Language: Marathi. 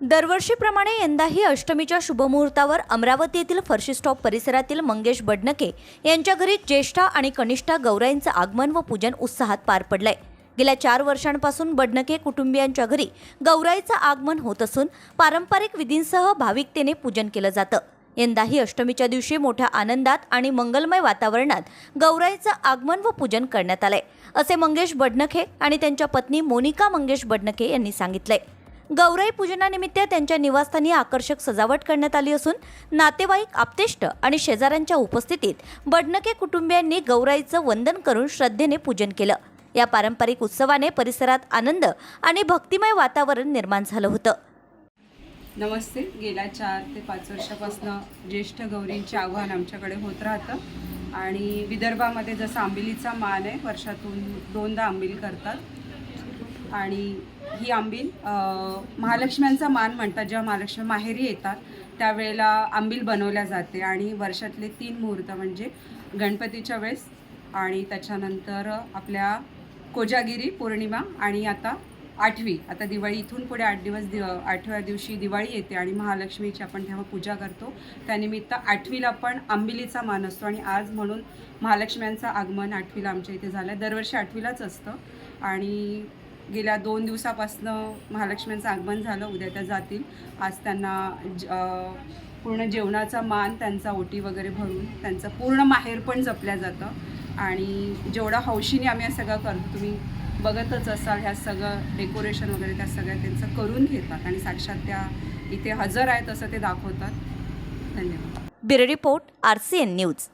दरवर्षीप्रमाणे यंदाही अष्टमीच्या शुभमुहूर्तावर अमरावती येथील फरशी स्टॉप परिसरातील मंगेश बडनके यांच्या घरी ज्येष्ठा आणि कनिष्ठा गौराईंचं आगमन व पूजन उत्साहात पार पडलंय. गेल्या चार वर्षांपासून बडनके कुटुंबियांच्या घरी गौराईचं आगमन होत असून पारंपरिक विधींसह भाविकतेने पूजन केलं जातं. यंदाही अष्टमीच्या दिवशी मोठ्या आनंदात आणि मंगलमय वातावरणात गौराईचं आगमन व पूजन करण्यात आलंय असे मंगेश बडनखे आणि त्यांच्या पत्नी मोनिका मंगेश बडनखे यांनी सांगितलंय. गौराई पूजनानिमित्त त्यांच्या निवासस्थानी आकर्षक सजावट करण्यात आली असून नातेवाईक आप्तेष्ट आणि शेजाऱ्यांच्या उपस्थितीत बडनके कुटुंबियांनी गौराईचं वंदन करून श्रद्धेने पूजन केलं. या पारंपरिक उत्सवाने परिसरात आनंद आणि भक्तिमय वातावरण निर्माण झालं होतं. नमस्ते. गेल्या चार ते पाच वर्षापासून ज्येष्ठ गौरींचे आव्हान आमच्याकडे होत राहतं. आणि विदर्भामध्ये जसं आंबिलीचा मान आहे वर्षातून दोनदा आंबिल करतात. आणि ही आंबील महालक्ष्म्यांचा मान म्हणतात जेव्हा महालक्ष्मी माहेरी येतात त्यावेळेला आंबील बनवल्या जाते. आणि वर्षातले तीन मुहूर्त म्हणजे गणपतीच्या वेळेस आणि त्याच्यानंतर आपल्या कोजागिरी पौर्णिमा आणि आता आठवी. आता दिवाळी इथून पुढे आठ दिवस दिव आठव्या दिवशी दिवाळी येते आणि महालक्ष्मीची आपण तेव्हा पूजा करतो. त्यानिमित्त आठवीला पण आंबिलीचा मान असतो आणि आज म्हणून महालक्ष्म्यांचं आगमन आठवीला आमच्या इथे झालं आहे दरवर्षी आठवीलाच असतं. आणि गेल्या दोन दिवसापासनं महालक्ष्मींचं आगमन झालं उद्या त्या जातील. आज त्यांना ज- पूर्ण जेवणाचा मान त्यांचा ओटी वगैरे भरून त्यांचं पूर्ण माहेर पण जपल्या जातं. आणि जेवढा हौशीने आम्ही या सगळं करतो तुम्ही बघतच असाल ह्या सगळं डेकोरेशन वगैरे त्या सगळ्या त्यांचं करून घेतात आणि साक्षात त्या इथे हजर आहेत असं ते दाखवतात. धन्यवाद. Bureau report R C N news.